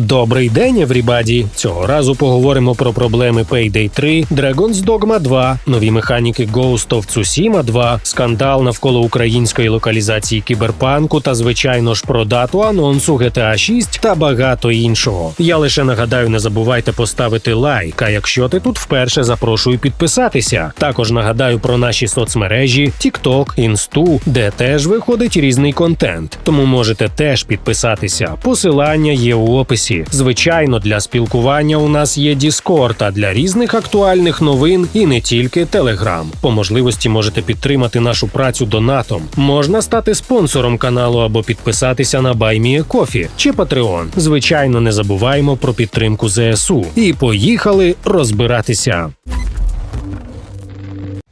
Добрий день, еврібаді! Цього разу поговоримо про проблеми Payday 3, Dragon's Dogma 2, нові механіки Ghost of Tsushima 2, скандал навколо української локалізації кіберпанку та, звичайно ж, про дату анонсу GTA 6 та багато іншого. Я лише нагадаю, не забувайте поставити лайк. А якщо ти тут вперше запрошую підписатися. Також нагадаю про наші соцмережі TikTok, Інсту, де теж виходить різний контент. Тому можете теж підписатися. Посилання є у описі. Звичайно, для спілкування у нас є Discord, а для різних актуальних новин і не тільки Telegram. По можливості можете підтримати нашу працю донатом. Можна стати спонсором каналу або підписатися на BuyMeACoffee чи Patreon. Звичайно, не забуваємо про підтримку ЗСУ. І поїхали розбиратися.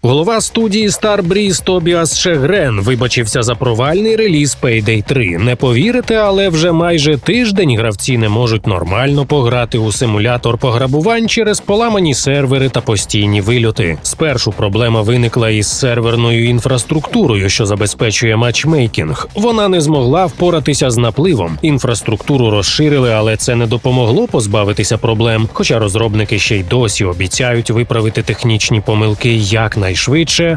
Голова студії Starbreeze Тобіас Шегрен вибачився за провальний реліз Payday 3. Не повірите, але вже майже тиждень гравці не можуть нормально пограти у симулятор пограбувань через поламані сервери та постійні вильоти. Спершу проблема виникла із серверною інфраструктурою, що забезпечує матчмейкінг. Вона не змогла впоратися з напливом. Інфраструктуру розширили, але це не допомогло позбавитися проблем. Хоча розробники ще й досі обіцяють виправити технічні помилки якнайшвидше,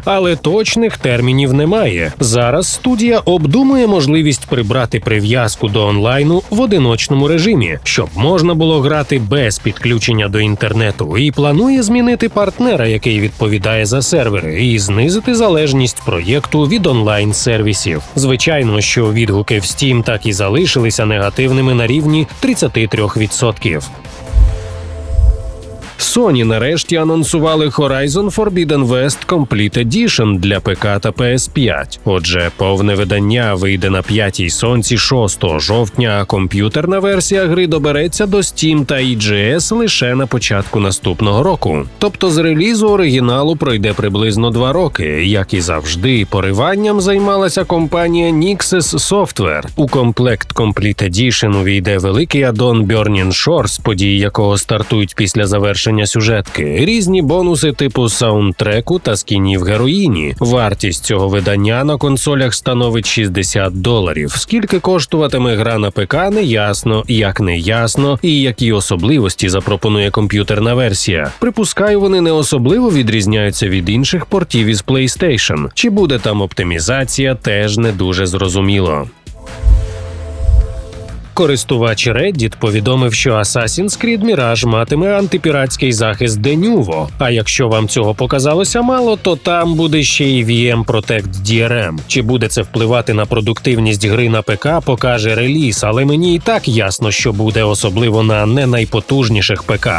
але точних термінів немає. Зараз студія обдумує можливість прибрати прив'язку до онлайну в одиночному режимі, щоб можна було грати без підключення до інтернету, і планує змінити партнера, який відповідає за сервери, і знизити залежність проєкту від онлайн сервісів. Звичайно, що відгуки в Steam так і залишилися негативними на рівні 33%. Sony нарешті анонсували Horizon Forbidden West Complete Edition для ПК та PS5. Отже, повне видання вийде на п'ятій сонці 6 жовтня, а комп'ютерна версія гри добереться до Steam та EGS лише на початку наступного року. Тобто з релізу оригіналу пройде приблизно два роки. Як і завжди, пориванням займалася компанія Nixes Software. У комплект Complete Edition увійде великий аддон Burning Shores, події якого стартують після завершення сюжетки, різні бонуси типу саундтреку та скінів героїні. Вартість цього видання на консолях становить 60 доларів. Скільки коштуватиме гра на ПК, не ясно, як не ясно, і які особливості запропонує комп'ютерна версія. Припускаю, вони не особливо відрізняються від інших портів із PlayStation. Чи буде там оптимізація, теж не дуже зрозуміло. Користувач Reddit повідомив, що Assassin's Creed Mirage матиме антипіратський захист Denuvo. А якщо вам цього показалося мало, то там буде ще й VM Protect DRM. Чи буде це впливати на продуктивність гри на ПК, покаже реліз, але мені і так ясно, що буде особливо на не найпотужніших ПК.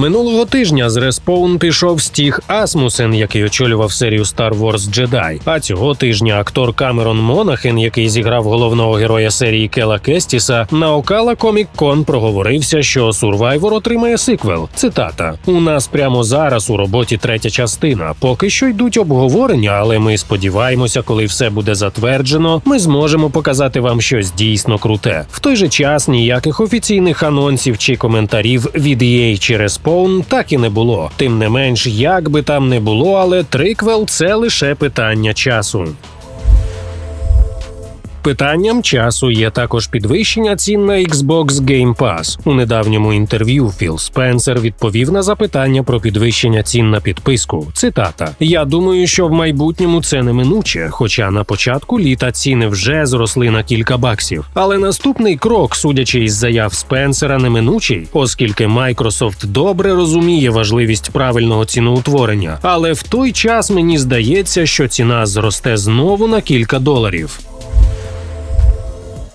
Минулого тижня з Respawn пішов Стіг Асмусен, який очолював серію Star Wars Jedi. А цього тижня актор Камерон Монахен, який зіграв головного героя серії Кела Кестіса, на Окала Комік Кон проговорився, що Survivor отримає сиквел. Цитата: у нас прямо зараз у роботі третя частина. Поки що йдуть обговорення, але ми сподіваємося, коли все буде затверджено, ми зможемо показати вам щось дійсно круте. В той же час ніяких офіційних анонсів чи коментарів від EA чи Respawn так і не було. Тим не менш, як би там не було, але триквел це лише питання часу. Питанням часу є також підвищення цін на Xbox Game Pass. У недавньому інтерв'ю Філ Спенсер відповів на запитання про підвищення цін на підписку. Цитата: Я думаю, що в майбутньому це неминуче, хоча на початку літа ціни вже зросли на кілька баксів. Але наступний крок, судячи із заяв Спенсера, неминучий, оскільки Microsoft добре розуміє важливість правильного ціноутворення. Але в той час мені здається, що ціна зросте знову на кілька доларів.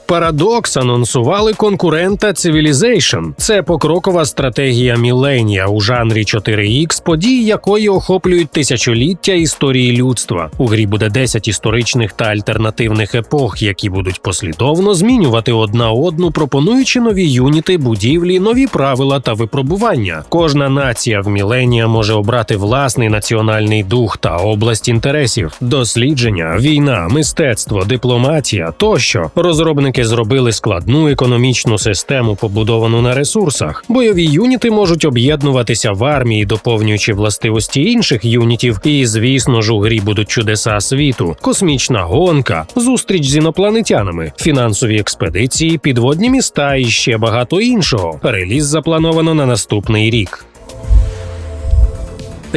Paradox анонсували конкурента Civilization. Це покрокова стратегія Міленія у жанрі 4X, події якої охоплюють тисячоліття історії людства. У грі буде 10 історичних та альтернативних епох, які будуть послідовно змінювати одна одну, пропонуючи нові юніти, будівлі, нові правила та випробування. Кожна нація в Міленія може обрати власний національний дух та область інтересів, дослідження, війна, мистецтво, дипломатія тощо. Розробники розробники зробили складну економічну систему, побудовану на ресурсах. Бойові юніти можуть об'єднуватися в армії, доповнюючи властивості інших юнітів. І, звісно ж, у грі будуть чудеса світу, космічна гонка, зустріч з інопланетянами, фінансові експедиції, підводні міста і ще багато іншого. Реліз заплановано на наступний рік.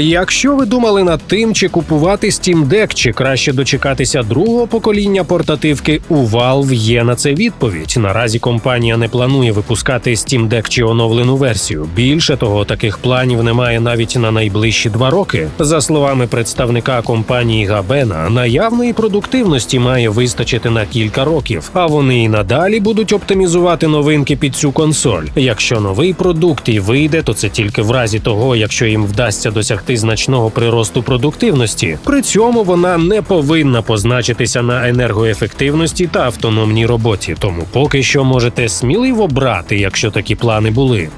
Якщо ви думали над тим, чи купувати Steam Deck, чи краще дочекатися другого покоління портативки, у Valve є на це відповідь. Наразі компанія не планує випускати Steam Deck чи оновлену версію. Більше того, таких планів немає навіть на найближчі два роки. За словами представника компанії Габена, наявної продуктивності має вистачити на кілька років, а вони і надалі будуть оптимізувати новинки під цю консоль. Якщо новий продукт і вийде, то це тільки в разі того, якщо їм вдасться досягти значного приросту продуктивності. При цьому вона не повинна позначитися на енергоефективності та автономній роботі. Тому поки що можете сміливо брати, якщо такі плани були.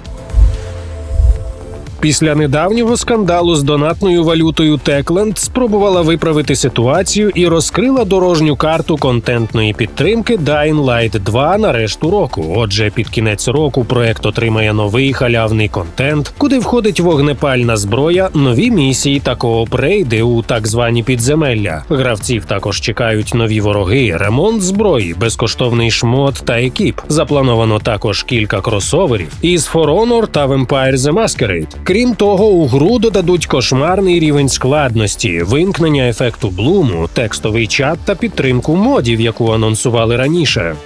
Після недавнього скандалу з донатною валютою Techland спробувала виправити ситуацію і розкрила дорожню карту контентної підтримки Dying Light 2 на решту року. Отже, під кінець року проект отримає новий халявний контент, куди входить вогнепальна зброя, нові місії та кооп-рейди у так звані підземелля. Гравців також чекають нові вороги, ремонт зброї, безкоштовний шмот та екіп. Заплановано також кілька кросоверів із For Honor та Vampire the Masquerade. Крім того, у гру додадуть кошмарний рівень складності, вимкнення ефекту блуму, текстовий чат та підтримку модів, яку анонсували раніше.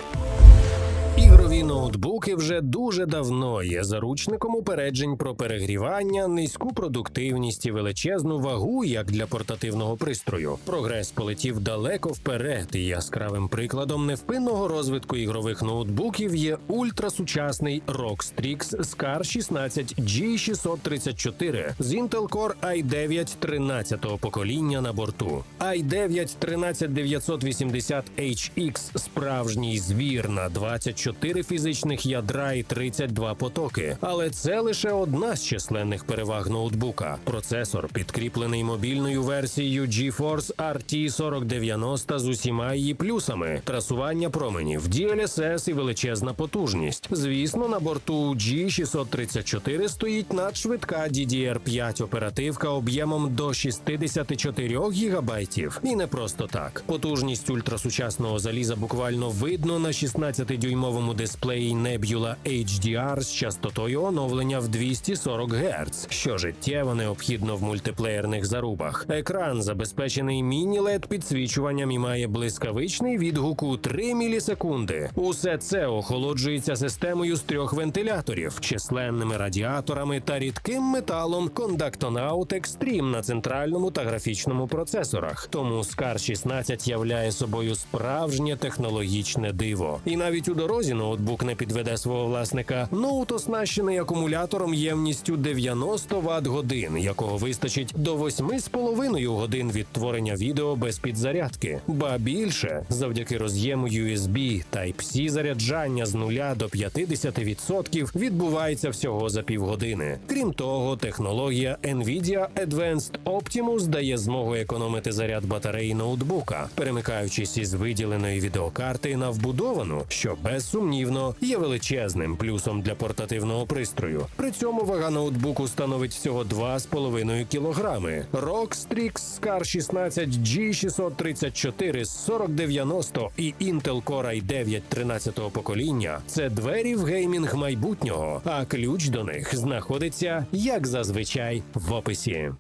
Ігрові ноутбуки вже дуже давно є заручником упереджень про перегрівання, низьку продуктивність і величезну вагу як для портативного пристрою. Прогрес полетів далеко вперед, і яскравим прикладом невпинного розвитку ігрових ноутбуків є ультрасучасний ROG Strix Scar 16 G634 з Intel Core i9 13-го покоління на борту. i9 13980HX – справжній звір на 24 фізичних ядра і 32 потоки. Але це лише одна з численних переваг ноутбука. Процесор підкріплений мобільною версією GeForce RT 4090 з усіма її плюсами: трасування променів, DLSS і величезна потужність. Звісно, на борту G634 стоїть надшвидка DDR5 оперативка об'ємом до 64 гігабайтів. І не просто так. Потужність ультрасучасного заліза буквально видно на 16-дюймовому дисплеї Nebula HDR з частотою оновлення в 240 Гц, що життєво необхідно в мультиплеєрних зарубах. Екран забезпечений міні-лед підсвічуванням і має блискавичний відгук у 3 мілісекунди. Усе це охолоджується системою з трьох вентиляторів, численними радіаторами та рідким металом Conductonaut Extreme на центральному та графічному процесорах. Тому Scar 16 являє собою справжнє технологічне диво. І навіть у дорозі ноутбук не підведе свого власника. Ноут оснащений акумулятором ємністю 90 Вт годин, якого вистачить до 8,5 годин відтворення відео без підзарядки. Ба більше, завдяки роз'єму USB Type-C заряджання з 0 до 50% відбувається всього за півгодини. Крім того, технологія Nvidia Advanced Optimus дає змогу економити заряд батареї ноутбука, перемикаючись із виділеної відеокарти на вбудовану, що безсумнівно є величезним плюсом для портативного пристрою. При цьому вага ноутбуку становить всього 2,5 кілограми. ROG Strix Scar 16 G634 з 4090 і Intel Core i9 13-го покоління це двері в геймінг майбутнього, а ключ до них знаходиться як зазвичай в описі.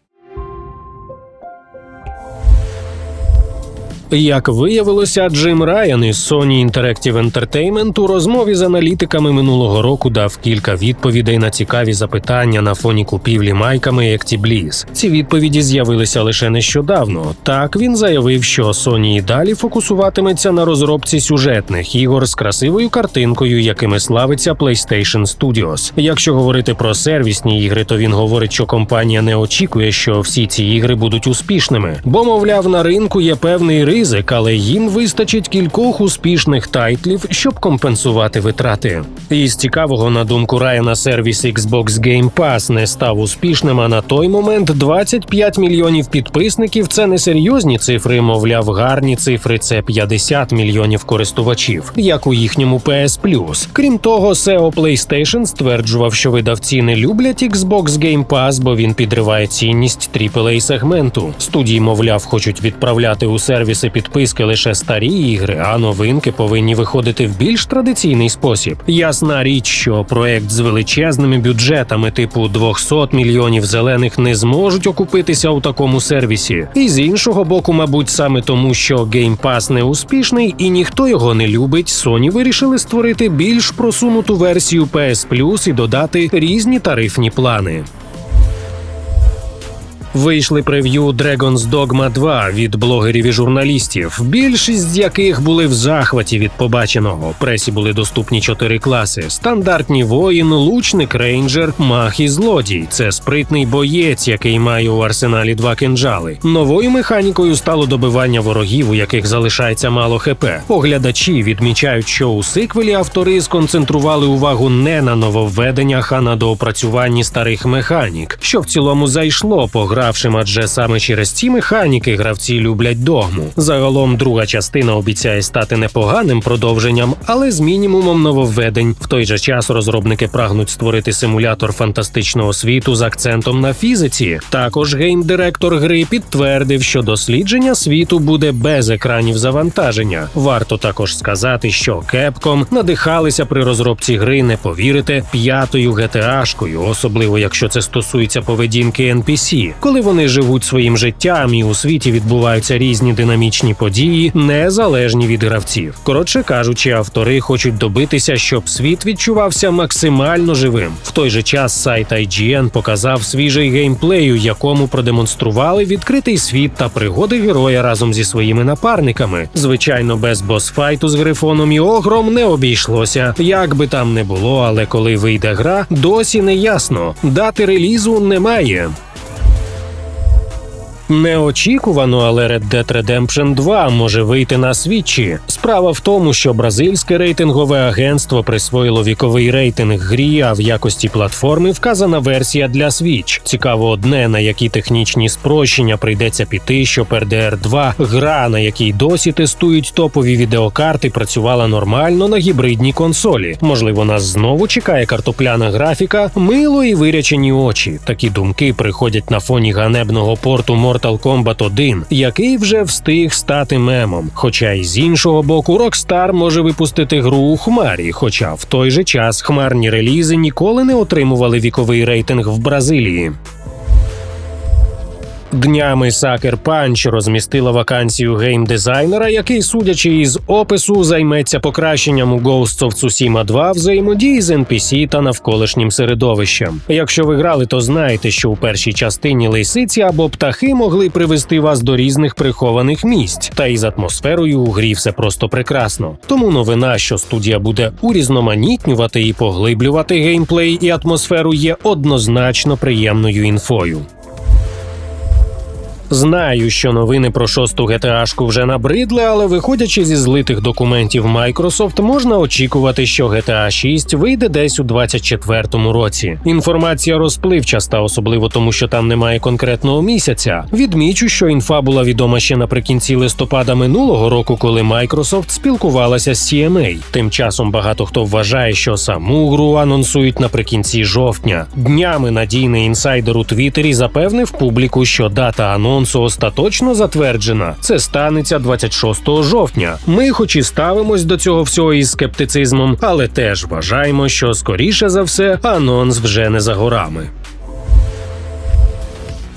Як виявилося, Джим Райан із Sony Interactive Entertainment у розмові з аналітиками минулого року дав кілька відповідей на цікаві запитання на фоні купівлі майками Bliss. Ці відповіді з'явилися лише нещодавно. Так він заявив, що Sony і далі фокусуватиметься на розробці сюжетних ігор з красивою картинкою, якими славиться PlayStation Studios. Якщо говорити про сервісні ігри, то він говорить, що компанія не очікує, що всі ці ігри будуть успішними, бо, мовляв, на ринку є певний ризик ризик, але їм вистачить кількох успішних тайтлів, щоб компенсувати витрати. Із цікавого на думку Райана сервіс Xbox Game Pass не став успішним. А на той момент 25 мільйонів підписників це не серйозні цифри. Мовляв, гарні цифри це 50 мільйонів користувачів, як у їхньому PS Plus. Крім того, SEO PlayStation стверджував, що видавці не люблять Xbox Game Pass, бо він підриває цінність aaa сегменту. Студії, мовляв, хочуть відправляти у сервіси підписки лише старі ігри, а новинки повинні виходити в більш традиційний спосіб. Ясна річ, що проект з величезними бюджетами, типу 200 мільйонів зелених, не зможуть окупитися у такому сервісі. І з іншого боку, мабуть, саме тому, що Game Pass не успішний і ніхто його не любить, Sony вирішили створити більш просунуту версію PS Plus і додати різні тарифні плани. Вийшли прев'ю Dragon's Dogma 2 від блогерів і журналістів, більшість з яких були в захваті від побаченого. Пресі були доступні чотири класи: стандартні воїн, лучник, рейнджер, мах і злодій. Це спритний боєць, який має у арсеналі два кинджали. Новою механікою стало добивання ворогів, у яких залишається мало хп. Оглядачі відмічають, що у сиквелі автори сконцентрували увагу не на нововведеннях, а на доопрацюванні старих механік, що в цілому зайшло по гра гравшим, адже саме через ці механіки гравці люблять догму. Загалом друга частина обіцяє стати непоганим продовженням, але з мінімумом нововведень. В той же час розробники прагнуть створити симулятор фантастичного світу з акцентом на фізиці. Також гейм-директор гри підтвердив, що дослідження світу буде без екранів завантаження. Варто також сказати, що Capcom надихалися при розробці гри, не повірите, п'ятою GTA-шкою, особливо якщо це стосується поведінки NPC коли вони живуть своїм життям і у світі відбуваються різні динамічні події, незалежні від гравців. Коротше кажучи, автори хочуть добитися, щоб світ відчувався максимально живим. В той же час сайт IGN показав свіжий геймплей, у якому продемонстрували відкритий світ та пригоди героя разом зі своїми напарниками. Звичайно, без босфайту з грифоном і огром не обійшлося. Як би там не було, але коли вийде гра, досі не ясно. Дати релізу немає. Неочікувано, але Red Dead Redemption 2 може вийти на свічі. Справа в тому, що бразильське рейтингове агентство присвоїло віковий рейтинг грі, а в якості платформи вказана версія для Switch. Цікаво, одне на які технічні спрощення прийдеться піти, щоб RDR 2 гра, на якій досі тестують топові відеокарти, працювала нормально на гібридній консолі. Можливо, нас знову чекає картопляна графіка, мило і вирячені очі. Такі думки приходять на фоні ганебного порту Mortal Kombat 1, який вже встиг стати мемом. Хоча й з іншого боку, Rockstar може випустити гру у хмарі. Хоча в той же час хмарні релізи ніколи не отримували віковий рейтинг в Бразилії. Днями Sucker Punch розмістила вакансію геймдизайнера, який, судячи із опису, займеться покращенням у Ghosts of Tsushima 2 взаємодії з NPC та навколишнім середовищем. Якщо ви грали, то знаєте, що у першій частині лисиці або птахи могли привести вас до різних прихованих місць, та із атмосферою у грі все просто прекрасно. Тому новина, що студія буде урізноманітнювати і поглиблювати геймплей і атмосферу, є однозначно приємною інфою. Знаю, що новини про шосту GTA-шку вже набридли, але виходячи зі злитих документів Microsoft, можна очікувати, що GTA 6 вийде десь у 24-му році. Інформація розпливчаста, особливо тому, що там немає конкретного місяця. Відмічу, що інфа була відома ще наприкінці листопада минулого року, коли Microsoft спілкувалася з CMA. Тим часом багато хто вважає, що саму гру анонсують наприкінці жовтня. Днями надійний інсайдер у Твіттері запевнив публіку, що дата анонсу анонсу остаточно затверджена. Це станеться 26 жовтня. Ми, хоч і ставимось до цього всього із скептицизмом, але теж вважаємо, що скоріше за все анонс вже не за горами.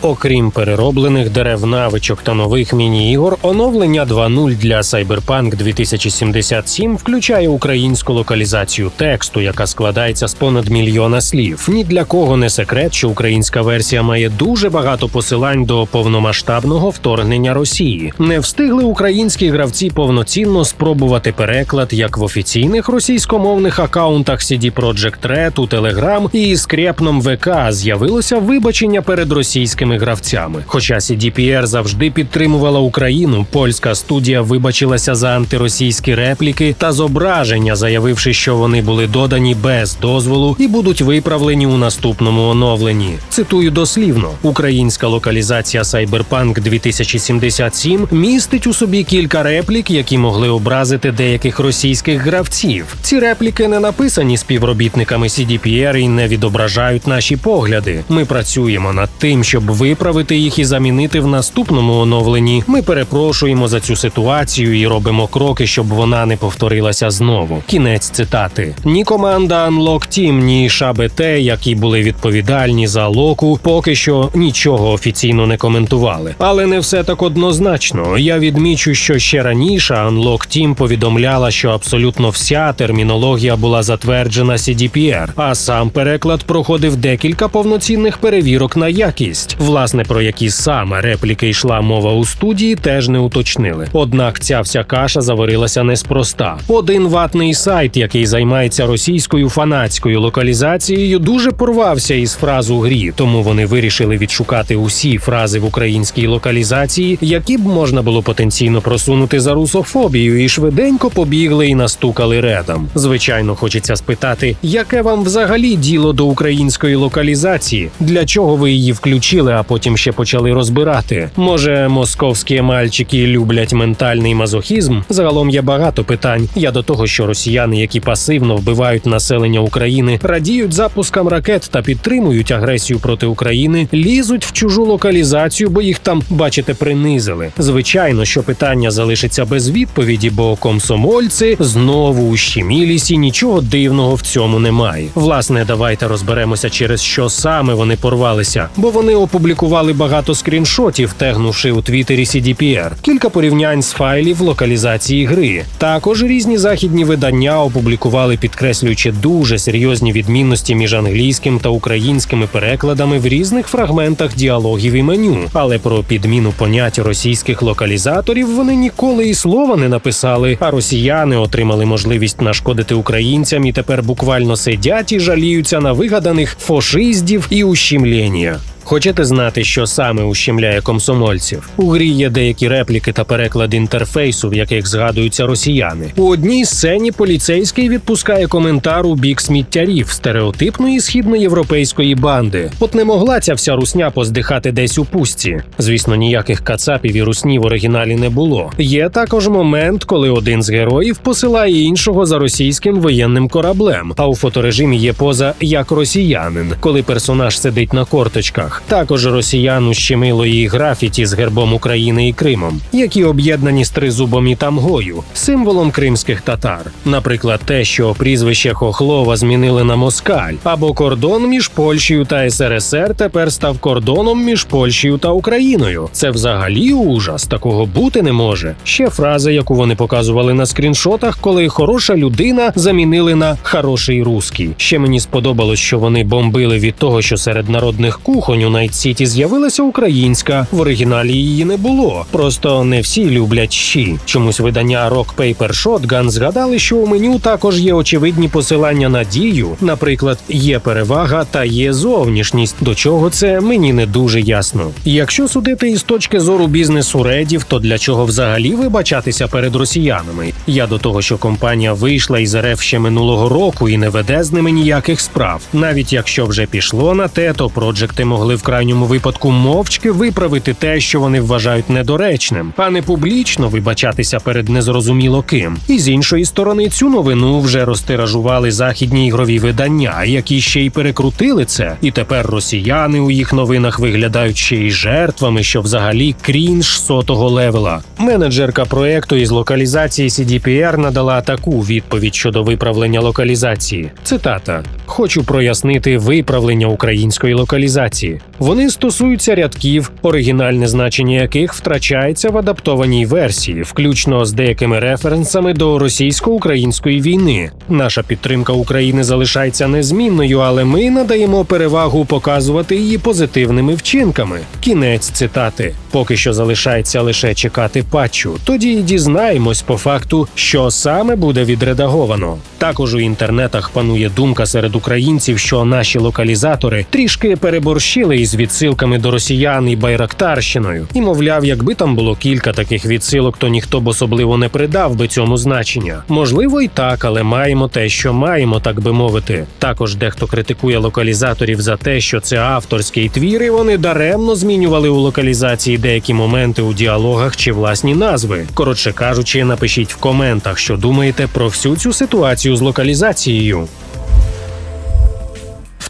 Окрім перероблених дерев навичок та нових міні-ігор, оновлення 2.0 для Cyberpunk 2077 включає українську локалізацію тексту, яка складається з понад мільйона слів. Ні для кого не секрет, що українська версія має дуже багато посилань до повномасштабного вторгнення Росії. Не встигли українські гравці повноцінно спробувати переклад як в офіційних російськомовних акаунтах CD Projekt Red у Telegram і скрепном ВК з'явилося вибачення перед російським російськими гравцями. Хоча CDPR завжди підтримувала Україну, польська студія вибачилася за антиросійські репліки та зображення, заявивши, що вони були додані без дозволу і будуть виправлені у наступному оновленні. Цитую дослівно: українська локалізація Cyberpunk 2077 містить у собі кілька реплік, які могли образити деяких російських гравців. Ці репліки не написані співробітниками CDPR і не відображають наші погляди. Ми працюємо над тим, щоб виправити їх і замінити в наступному оновленні. Ми перепрошуємо за цю ситуацію і робимо кроки, щоб вона не повторилася знову. Кінець цитати: ні команда Unlock Team, ні ШАБТ, які були відповідальні за локу, поки що нічого офіційно не коментували. Але не все так однозначно. Я відмічу, що ще раніше Unlock Team повідомляла, що абсолютно вся термінологія була затверджена CDPR, а сам переклад проходив декілька повноцінних перевірок на якість. Власне, про які саме репліки йшла мова у студії, теж не уточнили. Однак ця вся каша заварилася неспроста. Один ватний сайт, який займається російською фанатською локалізацією, дуже порвався із фраз у грі, тому вони вирішили відшукати усі фрази в українській локалізації, які б можна було потенційно просунути за русофобію, і швиденько побігли і настукали редом. Звичайно, хочеться спитати, яке вам взагалі діло до української локалізації? Для чого ви її включили, а потім ще почали розбирати? Може, московські мальчики люблять ментальний мазохізм? Загалом є багато питань. Я до того, що росіяни, які пасивно вбивають населення України, радіють запускам ракет та підтримують агресію проти України, лізуть в чужу локалізацію, бо їх там, бачите, принизили. Звичайно, що питання залишиться без відповіді, бо комсомольці знову у щемілісі нічого дивного в цьому немає. Власне, давайте розберемося, через що саме вони порвалися, бо вони опублікували багато скріншотів, тегнувши у твіттері CDPR, кілька порівнянь з файлів локалізації гри. Також різні західні видання опублікували, підкреслюючи дуже серйозні відмінності між англійським та українськими перекладами в різних фрагментах діалогів і меню. Але про підміну понять російських локалізаторів вони ніколи і слова не написали. А росіяни отримали можливість нашкодити українцям і тепер буквально сидять і жаліються на вигаданих фашиздів і ущемлення. Хочете знати, що саме ущемляє комсомольців? У грі є деякі репліки та переклад інтерфейсу, в яких згадуються росіяни. У одній сцені поліцейський відпускає коментар у бік сміттярів стереотипної східноєвропейської банди. От не могла ця вся русня поздихати десь у пустці. Звісно, ніяких кацапів і русні в оригіналі не було. Є також момент, коли один з героїв посилає іншого за російським воєнним кораблем. А у фоторежимі є поза як росіянин, коли персонаж сидить на корточках. Також росіян ущемило її графіті з гербом України і Кримом, які об'єднані з тризубом і тамгою, символом кримських татар. Наприклад, те, що прізвище Хохлова змінили на Москаль, або кордон між Польщею та СРСР тепер став кордоном між Польщею та Україною. Це взагалі ужас, такого бути не може. Ще фраза, яку вони показували на скріншотах, коли хороша людина замінили на хороший русський. Ще мені сподобалось, що вони бомбили від того, що серед народних кухонь Найт Сіті з'явилася українська. В оригіналі її не було. Просто не всі люблять щі. Чомусь видання Rock Paper Shotgun згадали, що у меню також є очевидні посилання на дію. Наприклад, є перевага та є зовнішність. До чого це мені не дуже ясно. Якщо судити із точки зору бізнесу редів, то для чого взагалі вибачатися перед росіянами? Я до того, що компанія вийшла із РФ ще минулого року і не веде з ними ніяких справ. Навіть якщо вже пішло на те, то проджекти могли в крайньому випадку мовчки виправити те, що вони вважають недоречним, а не публічно вибачатися перед незрозуміло ким. І з іншої сторони, цю новину вже розтиражували західні ігрові видання, які ще й перекрутили це. І тепер росіяни у їх новинах виглядають ще й жертвами, що взагалі крінж сотого левела. Менеджерка проекту із локалізації CDPR надала таку відповідь щодо виправлення локалізації. Цитата: Хочу прояснити виправлення української локалізації. Вони стосуються рядків, оригінальне значення яких втрачається в адаптованій версії, включно з деякими референсами до російсько-української війни. Наша підтримка України залишається незмінною, але ми надаємо перевагу показувати її позитивними вчинками. Кінець цитати. Поки що залишається лише чекати патчу. Тоді й дізнаємось по факту, що саме буде відредаговано. Також у інтернетах панує думка серед українців, що наші локалізатори трішки переборщили із відсилками до росіян і байрактарщиною. І мовляв, якби там було кілька таких відсилок, то ніхто б особливо не придав би цьому значення. Можливо, і так, але маємо те, що маємо, так би мовити. Також дехто критикує локалізаторів за те, що це авторський твір, і вони даремно змінювали у локалізації деякі моменти у діалогах чи власні назви. Коротше кажучи, напишіть в коментах, що думаєте про всю цю ситуацію з локалізацією.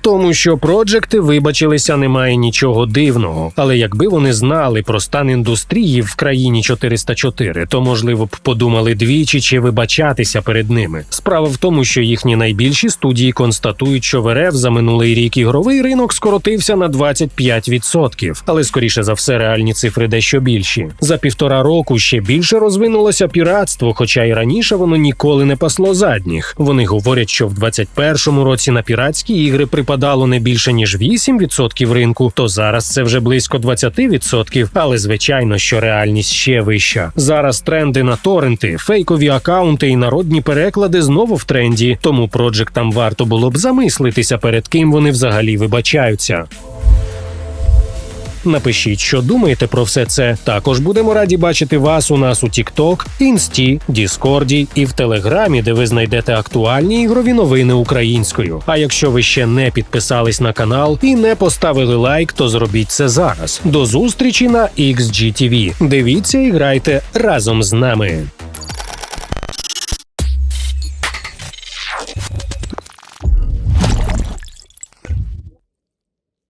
Тому, що проджекти вибачилися, немає нічого дивного. Але якби вони знали про стан індустрії в країні 404, то можливо б подумали двічі чи вибачатися перед ними. Справа в тому, що їхні найбільші студії констатують, що в РФ за минулий рік ігровий ринок скоротився на 25%. Але скоріше за все, реальні цифри дещо більші. За півтора року ще більше розвинулося піратство, хоча і раніше воно ніколи не пасло задніх. Вони говорять, що в 2021 році на піратські ігри припадало не більше ніж 8% ринку, то зараз це вже близько 20%, але звичайно, що реальність ще вища. Зараз тренди на торренти, фейкові акаунти і народні переклади знову в тренді, тому проджектам варто було б замислитися перед ким вони взагалі вибачаються. Напишіть, що думаєте про все це. Також будемо раді бачити вас у нас у TikTok, Інсті, Діскорді і в Телеграмі, де ви знайдете актуальні ігрові новини українською. А якщо ви ще не підписались на канал і не поставили лайк, то зробіть це зараз. До зустрічі на XGTV. Дивіться і грайте разом з нами.